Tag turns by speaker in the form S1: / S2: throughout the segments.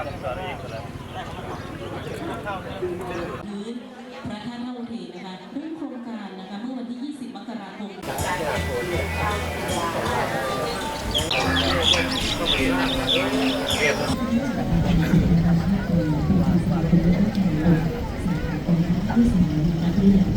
S1: พื้นพระธาตุท่าอุเทนนะคะด้วยโครงการนะคะเมื่อวันที่ 20 มกราคม
S2: ที่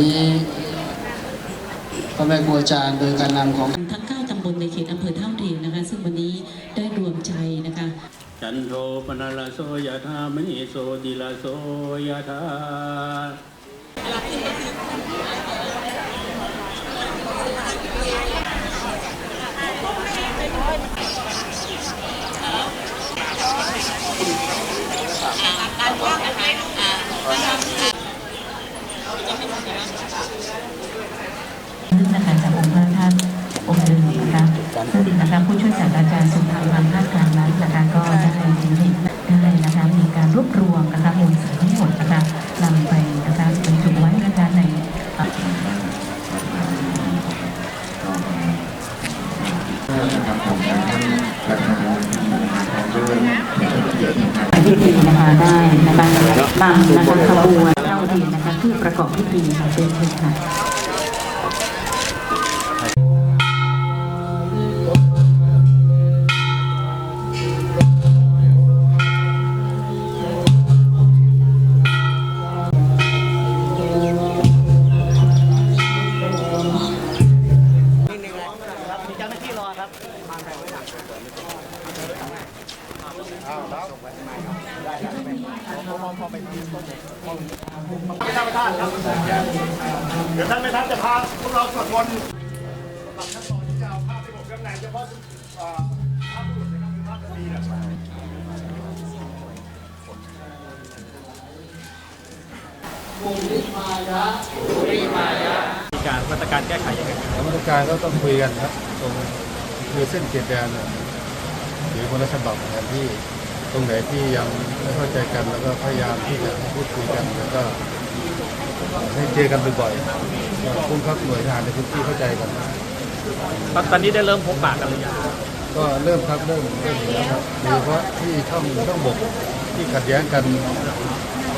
S2: นี้พ่อแม่ครูอาจารย์โดยการนำของ
S1: ทั้ง 9ตำบลในเขตอำเภอท่าอุเทนนะคะ ซึ่งวันนี้ได้รวมใจนะคะ
S3: จันโทปนลโสยธามณิโสติลโสยธา
S1: นะคะ จากองค์พระธาตุองค์เดิมนะคะซึ่งนะคะผู้ช่วยศาสตราจารย์สุภาพันธ์ภาคกลางนั้นนะคะก็ได้ได้นะคะมีการรวบรวมนะคะมูลสารทั้งหมดนะคะนำไปนะคะบรรจุไว้นะคะในเอ่อพิธีนะคะได้นะคะนำนะคะขบวน เรียนนะคะเพื่อประกอบพิธีค่ะเป็นเชิญค่ะ
S4: เดี๋ยวท่านไม่ทันจะพาพวกเราสวดมนต์สำหรับขั้นตอนที่จะเอาภาพที่ผมข้างในเฉพาะภาพบุรุษนะครับคือภาพคดีเนี่ย
S3: มีการมาตรการแก้ไขยังไง
S5: มาตรการก็ต้องคุยกันครับตรงคือเส้นเขตแดนหรือคนละฉบับแทนที่ ตรงไหนที่ยังไม่เข้าใจกันแล้วก็พยายามที่จะพูดคุยกันแล้วก็ให้เจอกันบ่อยๆก็พุ่งเข้าหน่วยงานในพื้นที่เข้าใจกัน
S3: ตอนนี้ได้เริ่มพบปากกันหรือยัง
S5: ก็เริ่มครับเริ่มเริ่มเห็นแล้วครับโดยเฉพาะที่ช่องช่องบกที่ขัดแย้งกัน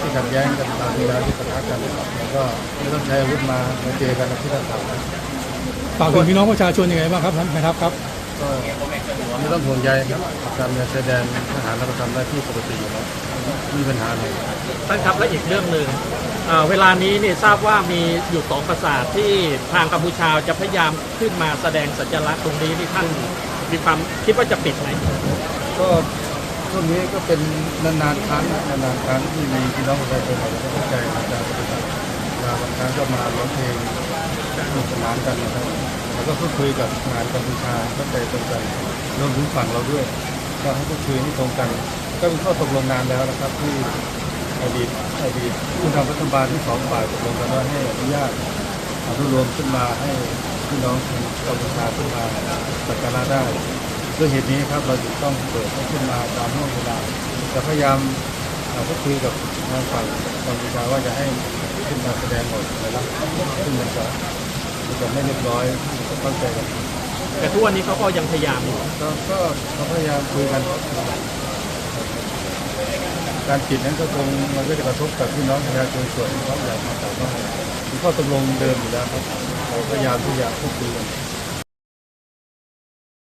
S5: ที่ขัดแย้งกันตามเวลาที่ปะทะกันแล้วก็ไม่ต้องใช้อาวุธมามาเจอกันที่ระดับ
S6: ฝากถึงพี่น้องประชาชนยังไงบ้างครับท่านแม่ทัพครับ
S5: ก็ไม่ต้องห่วงใยครับการเมืองชายแดนทหารเราก็ทำหน้าที่ปกติอยู่แล้วไม่มีปัญหาอะไร
S7: ท่านครับและอีกเรื่องหนึ่งเอ่อเวลานี้นี่ทราบว่ามีอยู่สองปราสาทที่ทางกัมพูชาจะพยายามขึ้นมาแสดงสัญลักษณ์ตรงนี้นี่ท่านมีความคิดว่าจะปิดไหม
S5: ก็ช่วงนี้ก็เป็นนานๆครั้งนานๆครั้งที่มีพี่น้องประชาชนเราก็เข้าใจในการปฏิบัติเวลาบางครั้งก็มาร้องเพลงสนุกสนานกันนะครับ แล้วก็พูดคุยกับทารกัมพูชาเข้าใจตรงกันรวมถึงฝั่งเราด้วย ก็ให้พูดคุยให้ตรงกัน ก็เป็นข้อตกลงนานแล้วนะครับที่อดีตอดีตผู้นำรัฐบาลที่สองฝ่ายตกลงกันว่าให้อนุญาตเอ่รวบรวมขึ้นมาให้พี่น้องชาวกัมพูชาขึ้นมาสักการะได้ด้วยเหตุนี้ครับเราจึงต้องเปิดให้ขึ้นมาตามห่วงเวลาจะพยายามเอ่อพูดคุยกับทางฝั่งกัมพูชาว่าจะให้ขึ้นมาแสดงหมดนะครับซึ่งมันจะ จะไม่เรียบร้อยมันจะเข้าใจกัน
S7: แต่ทุกวันนี้เขาก็ยังพยายามอยู่
S5: ก็ก็เราพยายามคุยกัน การปิดนั้นก็คงมันก็จะกระทบกับพี่น้องประชาชนส่วนที่เขาอยากมาแต่ว่ามีข้อตกลงเดิมอยู่แล้วครับเราพยายามที่จะพูดคุยกัน